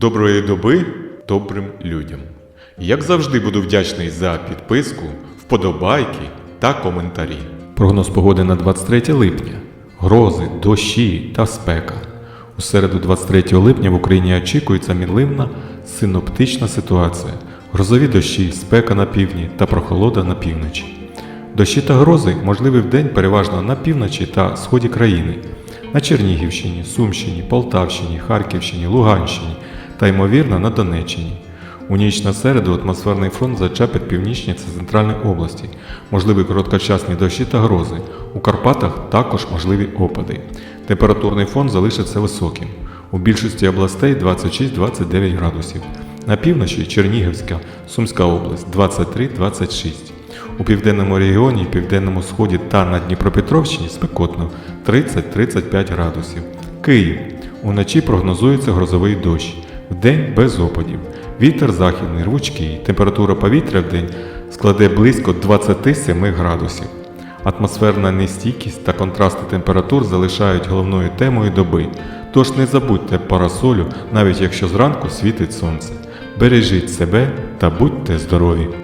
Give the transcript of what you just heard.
Доброї доби добрим людям. Як завжди буду вдячний за підписку, вподобайки та коментарі. Прогноз погоди на 23 липня. Грози, дощі та спека. У середу 23 липня в Україні очікується мінливна синоптична ситуація. Грозові дощі, спека на півдні та прохолода на півночі. Дощі та грози можливі вдень переважно на півночі та сході країни, на Чернігівщині, Сумщині, Полтавщині, Харківщині, Луганщині та ймовірно на Донеччині. У ніч на середу атмосферний фронт зачепить північні та центральні області, можливі короткочасні дощі та грози. У Карпатах також можливі опади. Температурний фон залишиться високим. У більшості областей 26-29 градусів. На півночі Чернігівська, Сумська область 23-26. У південному регіоні, південному сході та на Дніпропетровщині спекотно 30-35 градусів. Київ. Уночі прогнозується грозовий дощ. Вдень без опадів. Вітер західний, рвучкий. Температура повітря в день складе близько 27 градусів. Атмосферна нестійкість та контрасти температур залишають головною темою доби. Тож не забудьте парасолю, навіть якщо зранку світить сонце. Бережіть себе та будьте здорові!